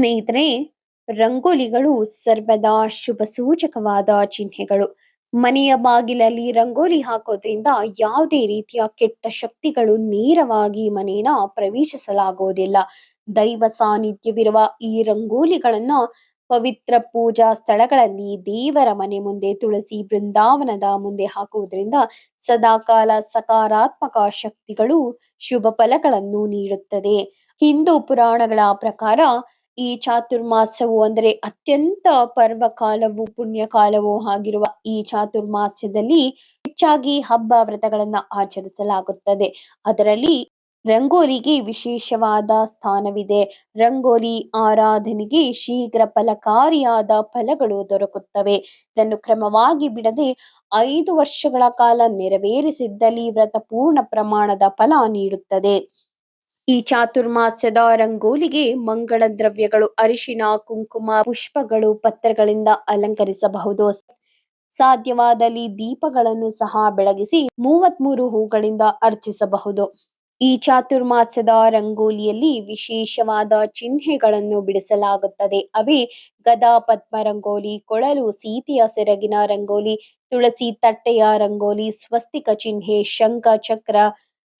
ಸ್ನೇಹಿತರೆ, ರಂಗೋಲಿಗಳು ಸರ್ವದಾ ಶುಭ ಸೂಚಕವಾದ ಚಿಹ್ನೆಗಳು. ಮನೆಯ ಬಾಗಿಲಲ್ಲಿ ರಂಗೋಲಿ ಹಾಕೋದ್ರಿಂದ ಯಾವುದೇ ರೀತಿಯ ಕೆಟ್ಟ ಶಕ್ತಿಗಳು ನೇರವಾಗಿ ಮನೆಯನ್ನ ಪ್ರವೇಶಿಸಲಾಗುವುದಿಲ್ಲ ದೈವ ಸಾನ್ನಿಧ್ಯವಿರುವ ಈ ರಂಗೋಲಿಗಳನ್ನ ಪವಿತ್ರ ಪೂಜಾ ಸ್ಥಳಗಳಲ್ಲಿ ದೇವರ ಮನೆ ಮುಂದೆ ತುಳಸಿ ಬೃಂದಾವನದ ಮುಂದೆ ಹಾಕುವುದರಿಂದ ಸದಾಕಾಲ ಸಕಾರಾತ್ಮಕ ಶಕ್ತಿಗಳು ಶುಭ ಫಲಗಳನ್ನು ನೀಡುತ್ತದೆ. ಹಿಂದೂ ಪುರಾಣಗಳ ಪ್ರಕಾರ ಈ ಚಾತುರ್ಮಾಸವು ಅಂದರೆ ಅತ್ಯಂತ ಪರ್ವಕಾಲವು ಪುಣ್ಯಕಾಲವೂ ಆಗಿರುವ ಈ ಚಾತುರ್ಮಾಸ್ಯದಲ್ಲಿ ಹೆಚ್ಚಾಗಿ ಹಬ್ಬ ವ್ರತಗಳನ್ನ ಆಚರಿಸಲಾಗುತ್ತದೆ. ಅದರಲ್ಲಿ ರಂಗೋಲಿಗೆ ವಿಶೇಷವಾದ ಸ್ಥಾನವಿದೆ. ರಂಗೋಲಿ ಆರಾಧನೆಗೆ ಶೀಘ್ರ ಫಲಕಾರಿಯಾದ ಫಲಗಳು ದೊರಕುತ್ತವೆ. ಇದನ್ನು ಕ್ರಮವಾಗಿ ಬಿಡದೆ ಐದು ವರ್ಷಗಳ ಕಾಲ ನೆರವೇರಿಸಿದ್ದಲ್ಲಿ ವ್ರತ ಪೂರ್ಣ ಪ್ರಮಾಣದ ಫಲ ನೀಡುತ್ತದೆ. ಈ ಚಾತುರ್ಮಾಸ್ಯದ ರಂಗೋಲಿಗೆ ಮಂಗಳ ದ್ರವ್ಯಗಳು ಅರಿಶಿನ ಕುಂಕುಮ, ಪುಷ್ಪಗಳು, ಪತ್ರಗಳಿಂದ ಅಲಂಕರಿಸಬಹುದು. ಸಾಧ್ಯವಾದಲ್ಲಿ ದೀಪಗಳನ್ನು ಸಹ ಬೆಳಗಿಸಿ ಮೂವತ್ಮೂರು ಹೂಗಳಿಂದ ಅರ್ಚಿಸಬಹುದು. ಈ ಚಾತುರ್ಮಾಸ್ಯದ ರಂಗೋಲಿಯಲ್ಲಿ ವಿಶೇಷವಾದ ಚಿಹ್ನೆಗಳನ್ನು ಬಿಡಿಸಲಾಗುತ್ತದೆ. ಅವೇ ಗದಾ ಪದ್ಮ ರಂಗೋಲಿ, ಕೊಳಲು ಸೀತೆಯ ಸೆರಗಿನ ರಂಗೋಲಿ, ತುಳಸಿ ತಟ್ಟೆಯ ರಂಗೋಲಿ, ಸ್ವಸ್ತಿಕ ಚಿಹ್ನೆ, ಶಂಖ ಚಕ್ರ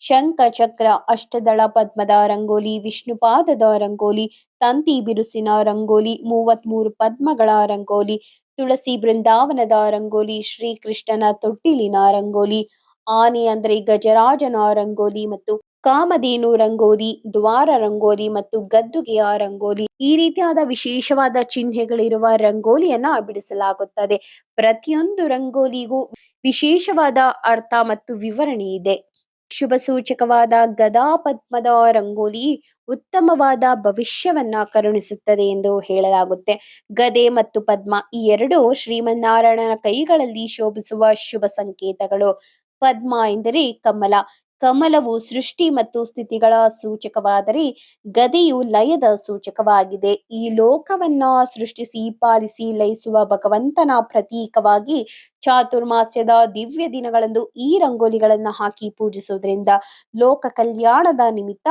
ಶಂಖ ಚಕ್ರ ಅಷ್ಟದಳ ಪದ್ಮದ ರಂಗೋಲಿ ವಿಷ್ಣುಪಾದದ ರಂಗೋಲಿ, ತಂತಿ ಬಿರುಸಿನ ರಂಗೋಲಿ, ಮೂವತ್ಮೂರು ಪದ್ಮಗಳ ರಂಗೋಲಿ, ತುಳಸಿ ಬೃಂದಾವನದ ರಂಗೋಲಿ, ಶ್ರೀಕೃಷ್ಣನ ತೊಟ್ಟಿಲಿನ ರಂಗೋಲಿ, ಆನೆ ಅಂದ್ರೆ ಗಜರಾಜನ ರಂಗೋಲಿ ಮತ್ತು ಕಾಮಧೇನು ರಂಗೋಲಿ, ದ್ವಾರ ರಂಗೋಲಿ ಮತ್ತು ಗದ್ದುಗೆಯ ರಂಗೋಲಿ. ಈ ರೀತಿಯಾದ ವಿಶೇಷವಾದ ಚಿಹ್ನೆಗಳಿರುವ ರಂಗೋಲಿಯನ್ನ ಬಿಡಿಸಲಾಗುತ್ತದೆ. ಪ್ರತಿಯೊಂದು ರಂಗೋಲಿಗೂ ವಿಶೇಷವಾದ ಅರ್ಥ ಮತ್ತು ವಿವರಣೆ ಇದೆ. ಶುಭ ಸೂಚಕವಾದ ಗದಾ ಪದ್ಮದ ರಂಗೋಲಿ ಉತ್ತಮವಾದ ಭವಿಷ್ಯವನ್ನ ಕರುಣಿಸುತ್ತದೆ ಎಂದು ಹೇಳಲಾಗುತ್ತೆ. ಗದೆ ಮತ್ತು ಪದ್ಮ ಈ ಎರಡು ಶ್ರೀಮನ್ನಾರಾಯಣನ ಕೈಗಳಲ್ಲಿ ಶೋಭಿಸುವ ಶುಭ ಸಂಕೇತಗಳು. ಪದ್ಮ ಎಂದರೆ ಕಮಲ ಕಮಲವು ಸೃಷ್ಟಿ ಮತ್ತು ಸ್ಥಿತಿಗಳ ಸೂಚಕವಾದರೆ ಗದೆಯು ಲಯದ ಸೂಚಕವಾಗಿದೆ. ಈ ಲೋಕವನ್ನ ಸೃಷ್ಟಿಸಿ, ಪಾಲಿಸಿ, ಲಯಿಸುವ ಭಗವಂತನ ಪ್ರತೀಕವಾಗಿ ಚಾತುರ್ಮಾಸ್ಯದ ದಿವ್ಯ ದಿನಗಳಂದು ಈ ರಂಗೋಲಿಗಳನ್ನ ಹಾಕಿ ಪೂಜಿಸುವುದರಿಂದ ಲೋಕ ಕಲ್ಯಾಣದ ನಿಮಿತ್ತ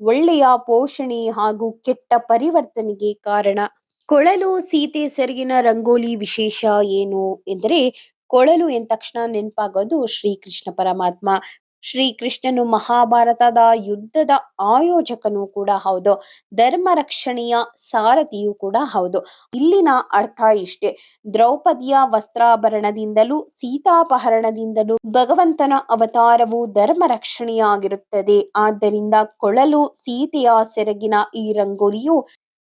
ಒಳ್ಳೆಯ ಪೋಷಣೆ ಹಾಗೂ ಕೆಟ್ಟ ಪರಿವರ್ತನೆಗೆ ಕಾರಣ. ಕೊಳಲು ಸೀತೆ ಸೆರಗಿನ ರಂಗೋಲಿ ವಿಶೇಷ ಏನು ಎಂದರೆ ಕೊಳಲು ಎಂದ ತಕ್ಷಣ ನೆನಪಾಗೋದು ಶ್ರೀಕೃಷ್ಣ ಪರಮಾತ್ಮ. ಶ್ರೀಕೃಷ್ಣನು ಮಹಾಭಾರತದ ಯುದ್ಧದ ಆಯೋಜಕನೂ ಕೂಡ ಹೌದು. ಧರ್ಮ ರಕ್ಷಣೆಯ ಸಾರಥಿಯೂ ಕೂಡ ಹೌದು. ಇಲ್ಲಿನ ಅರ್ಥ ಇಷ್ಟೇ. ದ್ರೌಪದಿಯ ವಸ್ತ್ರಾಭರಣದಿಂದಲೂ ಸೀತಾಪಹರಣದಿಂದಲೂ ಭಗವಂತನ ಅವತಾರವು ಧರ್ಮ ರಕ್ಷಣೆಯಾಗಿರುತ್ತದೆ. ಆದ್ದರಿಂದ ಕೊಳಲು ಸೀತೆಯ ಸೆರಗಿನ ಈ ರಂಗೋಲಿಯು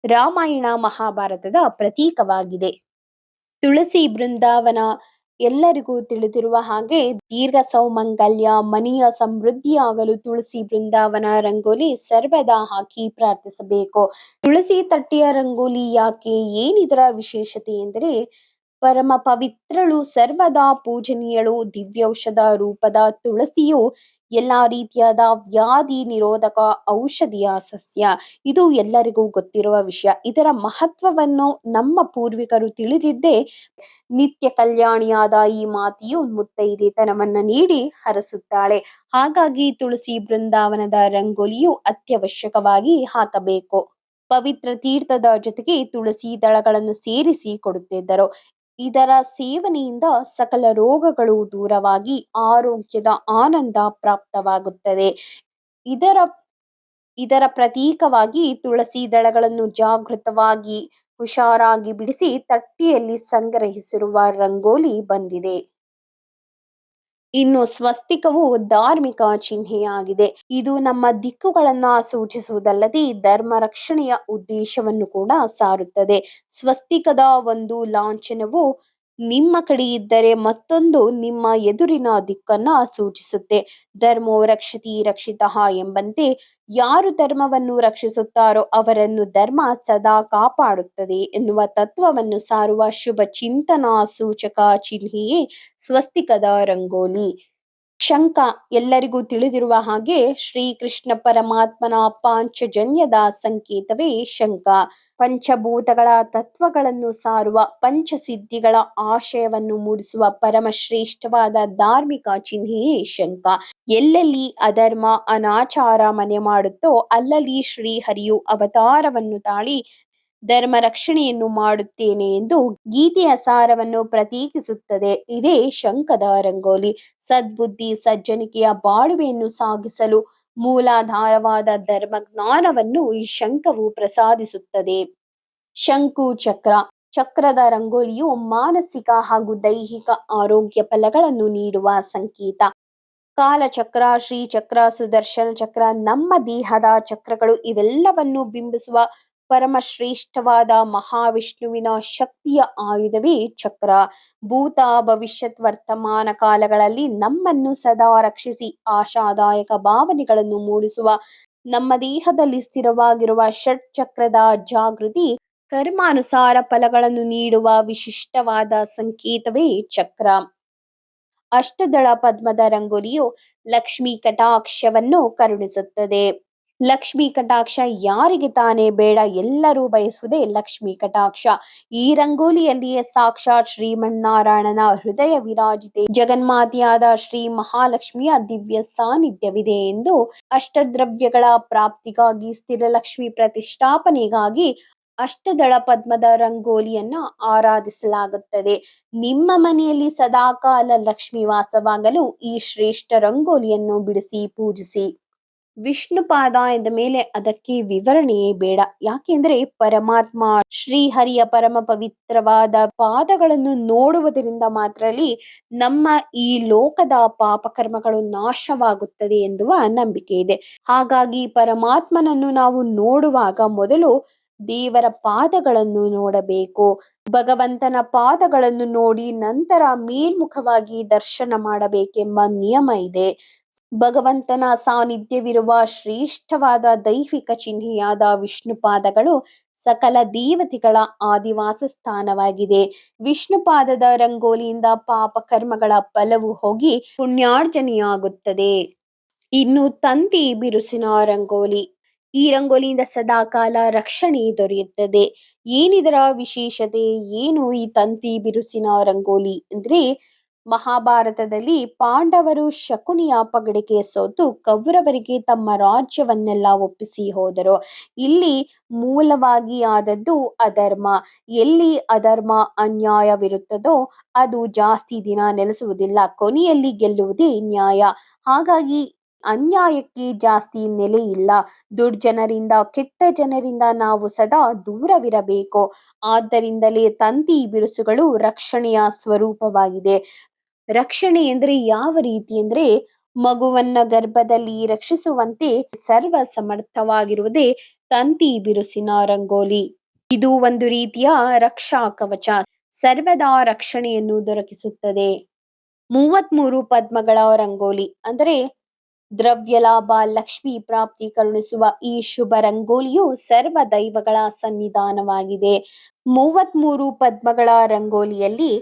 ರಾಮಾಯಣ ಮಹಾಭಾರತದ ಪ್ರತೀಕವಾಗಿದೆ. ತುಳಸಿ ಬೃಂದಾವನ ಎಲ್ಲರಿಗೂ ತಿಳಿದಿರುವ ಹಾಗೆ ದೀರ್ಘ ಸೌಮಂಗಲ್ಯ, ಮನೆಯ ಸಮೃದ್ಧಿಯಾಗಲು ತುಳಸಿ ಬೃಂದಾವನ ರಂಗೋಲಿ ಸರ್ವದಾ ಹಾಕಿ ಪ್ರಾರ್ಥಿಸಬೇಕು. ತುಳಸಿ ತಟ್ಟೆಯ ರಂಗೋಲಿ ಯಾಕೆ? ಏನಿದರ ವಿಶೇಷತೆ ಎಂದರೆ, ಪರಮ ಪವಿತ್ರಳು ಸರ್ವದಾ ಪೂಜನೀಯಳು, ದಿವ್ಯೌಷಧ ರೂಪದ ತುಳಸಿಯು ಎಲ್ಲಾ ರೀತಿಯಾದ ವ್ಯಾಧಿ ನಿರೋಧಕ ಔಷಧಿಯ ಸಸ್ಯ, ಇದು ಎಲ್ಲರಿಗೂ ಗೊತ್ತಿರುವ ವಿಷಯ. ಇದರ ಮಹತ್ವವನ್ನು ನಮ್ಮ ಪೂರ್ವಿಕರು ತಿಳಿದಿದ್ದೇ ನಿತ್ಯ ಕಲ್ಯಾಣಿಯಾದ ಈ ಮಾತೆಯು ಮುತ್ತೈದೆತನವನ್ನ ನೀಡಿ ಹರಸುತ್ತಾಳೆ. ಹಾಗಾಗಿ ತುಳಸಿ ಬೃಂದಾವನದ ರಂಗೋಲಿಯು ಅತ್ಯವಶ್ಯಕವಾಗಿ ಹಾಕಬೇಕು. ಪವಿತ್ರ ತೀರ್ಥದ ಜೊತೆಗೆ ತುಳಸಿ ದಳಗಳನ್ನು ಸೇರಿಸಿ ಕೊಡುತ್ತಿದ್ದರು. ಇದರ ಸೇವನೆಯಿಂದ ಸಕಲ ರೋಗಗಳು ದೂರವಾಗಿ ಆರೋಗ್ಯದ ಆನಂದ ಪ್ರಾಪ್ತವಾಗುತ್ತದೆ. ಇದರ ಇದರ ಪ್ರತೀಕವಾಗಿ ತುಳಸಿ ದಳಗಳನ್ನು ಜಾಗೃತವಾಗಿ ಹುಷಾರಾಗಿ ಬಿಡಿಸಿ ತಟ್ಟೆಯಲ್ಲಿ ಸಂಗ್ರಹಿಸಿರುವ ರಂಗೋಲಿ ಬಂದಿದೆ. ಇನ್ನು ಸ್ವಸ್ತಿಕವು ಧಾರ್ಮಿಕ ಚಿಹ್ನೆಯಾಗಿದೆ. ಇದು ನಮ್ಮ ದಿಕ್ಕುಗಳನ್ನ ಸೂಚಿಸುವುದಲ್ಲದೆ ಧರ್ಮ ರಕ್ಷಣೆಯ ಉದ್ದೇಶವನ್ನು ಕೂಡ ಸಾರುತ್ತದೆ. ಸ್ವಸ್ತಿಕದ ಒಂದು ಲಾಂಛನವು ನಿಮ್ಮ ಕಡೆ ಇದ್ದರೆ ಮತ್ತೊಂದು ನಿಮ್ಮ ಎದುರಿನ ದಿಕ್ಕನ್ನ ಸೂಚಿಸುತ್ತೆ. ಧರ್ಮೋ ರಕ್ಷತಿ ರಕ್ಷಿತಃ ಎಂಬಂತೆ ಯಾರು ಧರ್ಮವನ್ನು ರಕ್ಷಿಸುತ್ತಾರೋ ಅವರನ್ನು ಧರ್ಮ ಸದಾ ಕಾಪಾಡುತ್ತದೆ ಎನ್ನುವ ತತ್ವವನ್ನು ಸಾರುವ ಶುಭ ಚಿಂತನಾ ಸೂಚಕ ಚಿಹ್ನೆಯೇ ಸ್ವಸ್ತಿಕದ ರಂಗೋಲಿ. ಶಂಖ ಎಲ್ಲರಿಗೂ ತಿಳಿದಿರುವ ಹಾಗೆ ಶ್ರೀಕೃಷ್ಣ ಪರಮಾತ್ಮನ ಪಾಂಚಜನ್ಯದ ಸಂಕೇತವೇ ಶಂಕ. ಪಂಚಭೂತಗಳ ತತ್ವಗಳನ್ನು ಸಾರುವ ಪಂಚಸಿದ್ಧಿಗಳ ಆಶಯವನ್ನು ಮೂಡಿಸುವ ಪರಮಶ್ರೇಷ್ಠವಾದ ಧಾರ್ಮಿಕ ಚಿಹ್ನೆಯೇ ಶಂಕ. ಎಲ್ಲೆಲ್ಲಿ ಅಧರ್ಮ ಅನಾಚಾರ ಮನೆ ಮಾಡುತ್ತೋ ಅಲ್ಲಲ್ಲಿ ಶ್ರೀಹರಿಯು ಅವತಾರವನ್ನು ತಾಳಿ ಧರ್ಮ ರಕ್ಷಣೆಯನ್ನು ಮಾಡುತ್ತೇನೆ ಎಂದು ಗೀತೆಯ ಸಾರವನ್ನು ಪ್ರತೀಕಿಸುತ್ತದೆ. ಇದೇ ಶಂಕದ ರಂಗೋಲಿ. ಸದ್ಬುದ್ಧಿ, ಸಜ್ಜನಿಕೆಯ ಬಾಳುವೆಯನ್ನು ಸಾಗಿಸಲು ಮೂಲಾಧಾರವಾದ ಧರ್ಮ ಜ್ಞಾನವನ್ನು ಈ ಶಂಕವು ಪ್ರಸಾದಿಸುತ್ತದೆ. ಶಂಕು ಚಕ್ರ. ಚಕ್ರದ ರಂಗೋಲಿಯು ಮಾನಸಿಕ ಹಾಗೂ ದೈಹಿಕ ಆರೋಗ್ಯ ಫಲಗಳನ್ನು ನೀಡುವ ಸಂಕೇತ. ಕಾಲಚಕ್ರ, ಶ್ರೀಚಕ್ರ ಸುದರ್ಶನ ಚಕ್ರ ನಮ್ಮ ದೇಹದ ಚಕ್ರಗಳು ಇವೆಲ್ಲವನ್ನು ಬಿಂಬಿಸುವ ಪರಮಶ್ರೇಷ್ಠವಾದ ಮಹಾವಿಷ್ಣುವಿನ ಶಕ್ತಿಯ ಆಯುಧವೇ ಚಕ್ರ. ಭೂತ ಭವಿಷ್ಯತ್ ವರ್ತಮಾನ ಕಾಲಗಳಲ್ಲಿ ನಮ್ಮನ್ನು ಸದಾ ರಕ್ಷಿಸಿ ಆಶಾದಾಯಕ ಭಾವನೆಗಳನ್ನು ಮೂಡಿಸುವ, ನಮ್ಮ ದೇಹದಲ್ಲಿ ಸ್ಥಿರವಾಗಿರುವ ಷಟ್ ಚಕ್ರದ ಜಾಗೃತಿ, ಕರ್ಮಾನುಸಾರ ಫಲಗಳನ್ನು ನೀಡುವ ವಿಶಿಷ್ಟವಾದ ಸಂಕೇತವೇ ಚಕ್ರ. ಅಷ್ಟದಳ ಪದ್ಮದ ರಂಗೋಲಿಯು ಲಕ್ಷ್ಮೀ ಕಟಾಕ್ಷವನ್ನು ಕರುಣಿಸುತ್ತದೆ. ಲಕ್ಷ್ಮಿ ಕಟಾಕ್ಷ ಯಾರಿಗೆ ತಾನೇ ಬೇಡ ಎಲ್ಲರೂ ಬಯಸುವುದೇ ಲಕ್ಷ್ಮಿ ಕಟಾಕ್ಷ. ಈ ರಂಗೋಲಿಯಲ್ಲಿಯೇ ಸಾಕ್ಷಾತ್ ಶ್ರೀಮನ್ನಾರಾಯಣನ ಹೃದಯ ವಿರಾಜಿತೆ. ಜಗನ್ಮಾತೆಯಾದ ಶ್ರೀ ಮಹಾಲಕ್ಷ್ಮಿಯ ದಿವ್ಯ ಸಾನ್ನಿಧ್ಯವಿದೆ ಎಂದು ಅಷ್ಟದ್ರವ್ಯಗಳ ಪ್ರಾಪ್ತಿಗಾಗಿ ಸ್ಥಿರಲಕ್ಷ್ಮಿ ಪ್ರತಿಷ್ಠಾಪನೆಗಾಗಿ ಅಷ್ಟದಳ ಪದ್ಮದ ರಂಗೋಲಿಯನ್ನ ಆರಾಧಿಸಲಾಗುತ್ತದೆ. ನಿಮ್ಮ ಮನೆಯಲ್ಲಿ ಸದಾಕಾಲ ಲಕ್ಷ್ಮಿ ವಾಸವಾಗಲು ಈ ಶ್ರೇಷ್ಠ ರಂಗೋಲಿಯನ್ನು ಬಿಡಿಸಿ ಪೂಜಿಸಿ. ವಿಷ್ಣುಪಾದ ಎಂದ ಮೇಲೆ ಅದಕ್ಕೆ ವಿವರಣೆಯೇ ಬೇಡ. ಯಾಕೆಂದ್ರೆ ಪರಮಾತ್ಮ ಶ್ರೀಹರಿಯ ಪರಮ ಪವಿತ್ರವಾದ ಪಾದಗಳನ್ನು ನೋಡುವುದರಿಂದ ಮಾತ್ರ ನಮ್ಮ ಈ ಲೋಕದ ಪಾಪಕರ್ಮಗಳು ನಾಶವಾಗುತ್ತದೆ ಎನ್ನುವ ನಂಬಿಕೆ ಇದೆ. ಹಾಗಾಗಿ ಪರಮಾತ್ಮನನ್ನು ನಾವು ನೋಡುವಾಗ ಮೊದಲು ದೇವರ ಪಾದಗಳನ್ನು ನೋಡಬೇಕು. ಭಗವಂತನ ಪಾದಗಳನ್ನು ನೋಡಿ ನಂತರ ಮೇಲ್ಮುಖವಾಗಿ ದರ್ಶನ ಮಾಡಬೇಕೆಂಬ ನಿಯಮ ಇದೆ. ಭಗವಂತನ ಸಾನ್ನಿಧ್ಯವಿರುವ ಶ್ರೇಷ್ಠವಾದ ದೈಹಿಕ ಚಿಹ್ನೆಯಾದ ವಿಷ್ಣು ಪಾದಗಳು ಸಕಲ ದೇವತೆಗಳ ಆದಿವಾಸ ಸ್ಥಾನವಾಗಿದೆ. ವಿಷ್ಣುಪಾದದ ರಂಗೋಲಿಯಿಂದ ಪಾಪ ಕರ್ಮಗಳ ಫಲವು ಹೋಗಿ ಪುಣ್ಯಾರ್ಜನೆಯಾಗುತ್ತದೆ. ಇನ್ನು ತಂತಿ ಬಿರುಸಿನ ರಂಗೋಲಿ. ಈ ರಂಗೋಲಿಯಿಂದ ಸದಾಕಾಲ ರಕ್ಷಣೆ ದೊರೆಯುತ್ತದೆ. ಏನಿದರ ವಿಶೇಷತೆ? ಏನು ಈ ತಂತಿ ಬಿರುಸಿನ ರಂಗೋಲಿ? ಅಂದ್ರೆ ಮಹಾಭಾರತದಲ್ಲಿ ಪಾಂಡವರು ಶಕುನಿಯ ಪಗಡೆಗೆ ಸೋತು ಕೌರವರಿಗೆ ತಮ್ಮ ರಾಜ್ಯವನ್ನೆಲ್ಲ ಒಪ್ಪಿಸಿ ಹೋದರು. ಇಲ್ಲಿ ಮೂಲವಾಗಿ ಆದದ್ದು ಅಧರ್ಮ. ಎಲ್ಲಿ ಅಧರ್ಮ ಅನ್ಯಾಯವಿರುತ್ತದೋ ಅದು ಜಾಸ್ತಿ ದಿನ ನೆಲೆಸುವುದಿಲ್ಲ. ಕೊನೆಯಲ್ಲಿ ಗೆಲ್ಲುವುದೇ ನ್ಯಾಯ. ಹಾಗಾಗಿ ಅನ್ಯಾಯಕ್ಕೆ ಜಾಸ್ತಿ ನೆಲೆ ಇಲ್ಲ. ದುರ್ಜನರಿಂದ, ಕೆಟ್ಟ ಜನರಿಂದ ನಾವು ಸದಾ ದೂರವಿರಬೇಕು. ಆದ್ದರಿಂದಲೇ ತಂತಿ ಬಿರುಸುಗಳು ರಕ್ಷಣೆಯ ಸ್ವರೂಪವಾಗಿದೆ. ರಕ್ಷಣೆ ಎಂದ್ರೆ ಯಾವ ರೀತಿ ಅಂದ್ರೆ ಮಗುವನ್ನ ಗರ್ಭದಲ್ಲಿ ರಕ್ಷಿಸುವಂತೆ ಸರ್ವ ಸಮರ್ಥವಾಗಿರುವುದೇ ತಂತಿ ಬಿರುಸಿನ ರಂಗೋಲಿ. ಇದು ಒಂದು ರೀತಿಯ ರಕ್ಷಾ ಕವಚ. ಸರ್ವದಾ ರಕ್ಷಣೆಯನ್ನು ದೊರಕಿಸುತ್ತದೆ. ಮೂವತ್ಮೂರು ಪದ್ಮಗಳ ರಂಗೋಲಿ ಅಂದರೆ ದ್ರವ್ಯ ಲಾಭ ಲಕ್ಷ್ಮಿ ಪ್ರಾಪ್ತಿ ಕರುಣಿಸುವ ಈ ಶುಭ ರಂಗೋಲಿಯು ಸರ್ವ ದೈವಗಳ ಸನ್ನಿಧಾನವಾಗಿದೆ. ಮೂವತ್ಮೂರು ಪದ್ಮಗಳ ರಂಗೋಲಿಯಲ್ಲಿ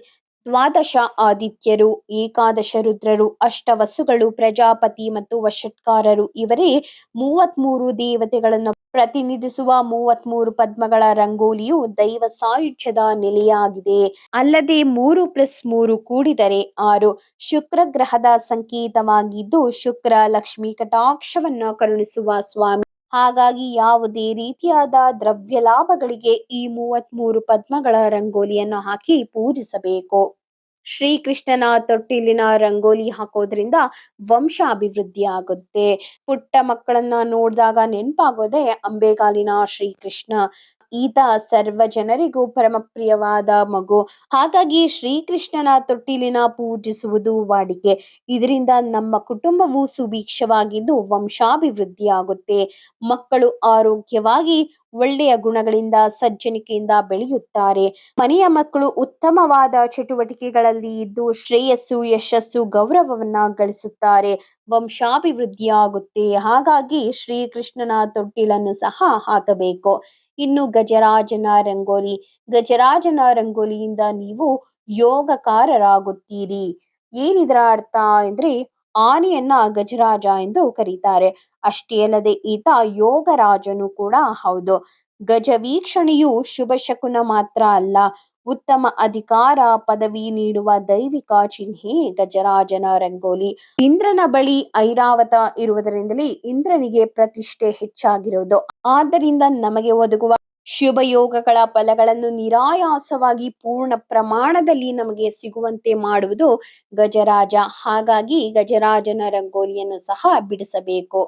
ದ್ವಾದಶ ಆದಿತ್ಯರು, ಏಕಾದಶ ರುದ್ರರು, ಅಷ್ಟವಸುಗಳು, ಪ್ರಜಾಪತಿ ಮತ್ತು ವಶತ್ಕಾರರು ಇವರೇ ಮೂವತ್ಮೂರು ದೇವತೆಗಳನ್ನು ಪ್ರತಿನಿಧಿಸುವ ಮೂವತ್ಮೂರು ಪದ್ಮಗಳ ರಂಗೋಲಿಯು ದೈವ ಸಾಯುಜ್ಯದ ನೆಲೆಯಾಗಿದೆ. ಅಲ್ಲದೆ ಮೂರು ಪ್ಲಸ್ ಮೂರು ಕೂಡಿದರೆ ಆರು. ಶುಕ್ರ ಗ್ರಹದ ಸಂಕೇತವಾಗಿದ್ದು ಶುಕ್ರ ಲಕ್ಷ್ಮಿ ಕಟಾಕ್ಷವನ್ನು ಕರುಣಿಸುವ ಸ್ವಾಮಿ ಹಾಗಾಗಿ ಯಾವುದೇ ರೀತಿಯಾದ ದ್ರವ್ಯ ಲಾಭಗಳಿಗೆ ಈ ಮೂವತ್ಮೂರು ಪದ್ಮಗಳ ರಂಗೋಲಿಯನ್ನು ಹಾಕಿ ಪೂಜಿಸಬೇಕು. ಶ್ರೀಕೃಷ್ಣನ ತೊಟ್ಟಿಲಿನ ರಂಗೋಲಿ ಹಾಕೋದ್ರಿಂದ ವಂಶ ಅಭಿವೃದ್ಧಿ ಆಗುತ್ತೆ. ಪುಟ್ಟ ಮಕ್ಕಳನ್ನ ನೋಡಿದಾಗ ನೆನಪಾಗೋದೆ ಅಂಬೆಗಾಲಿನ ಶ್ರೀಕೃಷ್ಣ. ಈತ ಸರ್ವ ಜನರಿಗೂ ಪರಮ ಪ್ರಿಯವಾದ ಮಗು. ಹಾಗಾಗಿ ಶ್ರೀಕೃಷ್ಣನ ತೊಟ್ಟಿಲಿನ ಪೂಜಿಸುವುದು ವಾಡಿಕೆ. ಇದರಿಂದ ನಮ್ಮ ಕುಟುಂಬವು ಸುಭೀಕ್ಷವಾಗಿದ್ದು ವಂಶಾಭಿವೃದ್ಧಿ ಆಗುತ್ತೆ ಮಕ್ಕಳು ಆರೋಗ್ಯವಾಗಿ ಒಳ್ಳೆಯ ಗುಣಗಳಿಂದ ಸಜ್ಜನಿಕೆಯಿಂದ ಬೆಳೆಯುತ್ತಾರೆ. ಮನೆಯ ಮಕ್ಕಳು ಉತ್ತಮವಾದ ಚಟುವಟಿಕೆಗಳಲ್ಲಿ ಇದ್ದು ಶ್ರೇಯಸ್ಸು, ಯಶಸ್ಸು, ಗೌರವವನ್ನ ಗಳಿಸುತ್ತಾರೆ. ವಂಶಾಭಿವೃದ್ಧಿಯಾಗುತ್ತೆ. ಹಾಗಾಗಿ ಶ್ರೀಕೃಷ್ಣನ ತೊಟ್ಟಿಲನ್ನು ಸಹ ಹಾಕಬೇಕು. ಇನ್ನು ಗಜರಾಜನ ರಂಗೋಲಿ ಗಜರಾಜನ ರಂಗೋಲಿಯಿಂದ ನೀವು ಯೋಗಕಾರರಾಗುತ್ತೀರಿ. ಏನಿದರ ಅರ್ಥ ಅಂದ್ರೆ ಆನೆಯನ್ನ ಗಜರಾಜ ಎಂದು ಕರೀತಾರೆ. ಅಷ್ಟೇ ಅಲ್ಲದೆ ಈತ ಯೋಗರಾಜನು ಕೂಡ ಹೌದು. ಗಜ ವೀಕ್ಷಣೆಯು ಶುಭ ಶಕುನ ಮಾತ್ರ ಅಲ್ಲ. ಉತ್ತಮ ಅಧಿಕಾರ ಪದವಿ ನೀಡುವ ದೈವಿಕ ಚಿಹ್ನೆ ಗಜರಾಜನ ರಂಗೋಲಿ. ಇಂದ್ರನ ಬಳಿ ಐರಾವತ ಇರುವುದರಿಂದಲೇ ಇಂದ್ರನಿಗೆ ಪ್ರತಿಷ್ಠೆ ಹೆಚ್ಚಾಗಿರುವುದು. ಆದ್ದರಿಂದ ನಮಗೆ ಒದಗುವ ಶುಭ ಯೋಗಗಳ ಫಲಗಳನ್ನು ನಿರಾಯಾಸವಾಗಿ ಪೂರ್ಣ ಪ್ರಮಾಣದಲ್ಲಿ ನಮಗೆ ಸಿಗುವಂತೆ ಮಾಡುವುದು ಗಜರಾಜ. ಹಾಗಾಗಿ ಗಜರಾಜನ ರಂಗೋಲಿಯನ್ನು ಸಹ ಬಿಡಿಸಬೇಕು.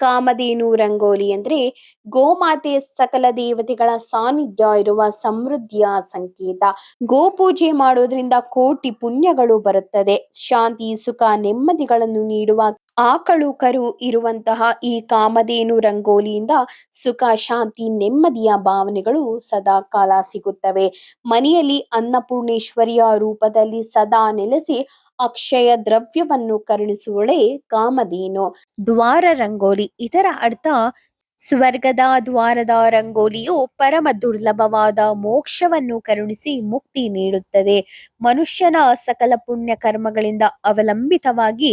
ಕಾಮಧೇನು ರಂಗೋಲಿ ಅಂದ್ರೆ ಗೋಮಾತೆ ಸಕಲ ದೇವತೆಗಳ ಸಾನ್ನಿಧ್ಯ ಇರುವ ಸಮೃದ್ಧಿಯ ಸಂಕೇತ. ಗೋಪೂಜೆ ಮಾಡೋದ್ರಿಂದ ಕೋಟಿ ಪುಣ್ಯಗಳು ಬರುತ್ತದೆ. ಶಾಂತಿ, ಸುಖ, ನೆಮ್ಮದಿಗಳನ್ನು ನೀಡುವ ಆಕಳು ಕರು ಇರುವಂತಹ ಈ ಕಾಮಧೇನು ರಂಗೋಲಿಯಿಂದ ಸುಖ, ಶಾಂತಿ, ನೆಮ್ಮದಿಯ ಭಾವನೆಗಳು ಸದಾ ಕಾಲ ಸಿಗುತ್ತವೆ. ಮನೆಯಲ್ಲಿ ಅನ್ನಪೂರ್ಣೇಶ್ವರಿಯ ರೂಪದಲ್ಲಿ ಸದಾ ನೆಲೆಸಿ ಅಕ್ಷಯ ದ್ರವ್ಯವನ್ನು ಕರುಣಿಸುವಳೆ ಕಾಮಧೇನು. ದ್ವಾರ ರಂಗೋಲಿ. ಇದರ ಅರ್ಥ ಸ್ವರ್ಗದ ದ್ವಾರದ ರಂಗೋಲಿಯು ಪರಮ ದುರ್ಲಭವಾದ ಮೋಕ್ಷವನ್ನು ಕರುಣಿಸಿ ಮುಕ್ತಿ ನೀಡುತ್ತದೆ. ಮನುಷ್ಯನ ಸಕಲ ಪುಣ್ಯ ಕರ್ಮಗಳಿಂದ ಅವಲಂಬಿತವಾಗಿ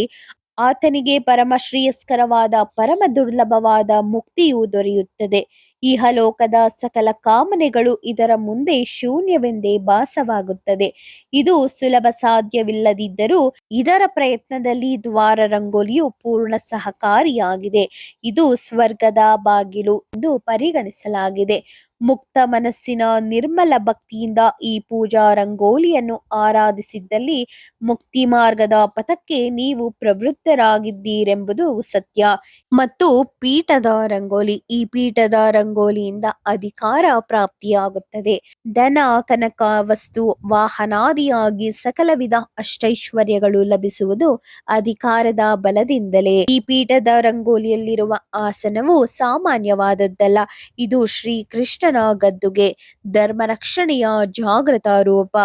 ಆತನಿಗೆ ಪರಮ ಶ್ರೇಯಸ್ಕರವಾದ ಪರಮ ದುರ್ಲಭವಾದ ಮುಕ್ತಿಯು ದೊರೆಯುತ್ತದೆ. ಇಹಲೋಕದ ಸಕಲ ಕಾಮನೆಗಳು ಇದರ ಮುಂದೆ ಶೂನ್ಯವೆಂದೇ ಭಾಸವಾಗುತ್ತದೆ. ಇದು ಸುಲಭ ಸಾಧ್ಯವಿಲ್ಲದಿದ್ದರೂ ಇದರ ಪ್ರಯತ್ನದಲ್ಲಿ ದ್ವಾರ ರಂಗೋಲಿಯು ಪೂರ್ಣ ಸಹಕಾರಿಯಾಗಿದೆ. ಇದು ಸ್ವರ್ಗದ ಬಾಗಿಲು ಎಂದು ಪರಿಗಣಿಸಲಾಗಿದೆ. ಮುಕ್ತ ಮನಸ್ಸಿನ ನಿರ್ಮಲ ಭಕ್ತಿಯಿಂದ ಈ ಪೂಜಾ ರಂಗೋಲಿಯನ್ನು ಆರಾಧಿಸಿದ್ದಲ್ಲಿ ಮುಕ್ತಿ ಮಾರ್ಗದ ಪಥಕ್ಕೆ ನೀವು ಪ್ರವೃತ್ತರಾಗಿದ್ದೀರೆಂಬುದು ಸತ್ಯ. ಮತ್ತು ಪೀಠದ ರಂಗೋಲಿ, ಈ ಪೀಠದ ರಂಗೋಲಿಯಿಂದ ಅಧಿಕಾರ ಪ್ರಾಪ್ತಿಯಾಗುತ್ತದೆ. ಧನ, ಕನಕ, ವಸ್ತು, ವಾಹನಾದಿಯಾಗಿ ಸಕಲ ವಿಧ ಅಷ್ಟೈಶ್ವರ್ಯಗಳು ಲಭಿಸುವುದು ಅಧಿಕಾರದ ಬಲದಿಂದಲೇ. ಈ ಪೀಠದ ರಂಗೋಲಿಯಲ್ಲಿರುವ ಆಸನವು ಸಾಮಾನ್ಯವಾದದ್ದಲ್ಲ. ಇದು ಶ್ರೀ ಕೃಷ್ಣನ ಗದ್ದುಗೆ ಧರ್ಮ ರಕ್ಷಣೆಯ ಜಾಗೃತ ರೂಪ.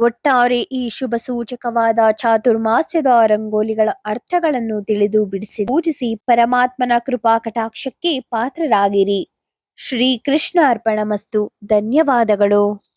ಒಟ್ಟಾರೆ ಈ ಶುಭ ಸೂಚಕವಾದ ಚಾತುರ್ಮಾಸ್ಯದ ರಂಗೋಲಿಗಳ ಅರ್ಥಗಳನ್ನು ತಿಳಿದು ಬಿಡಿಸಿ ಪೂಜಿಸಿ ಪರಮಾತ್ಮನ ಕೃಪಾ ಕಟಾಕ್ಷಕ್ಕೆ ಪಾತ್ರರಾಗಿರಿ. ಶ್ರೀ ಕೃಷ್ಣ ಅರ್ಪಣ ಮಸ್ತು ಧನ್ಯವಾದಗಳು.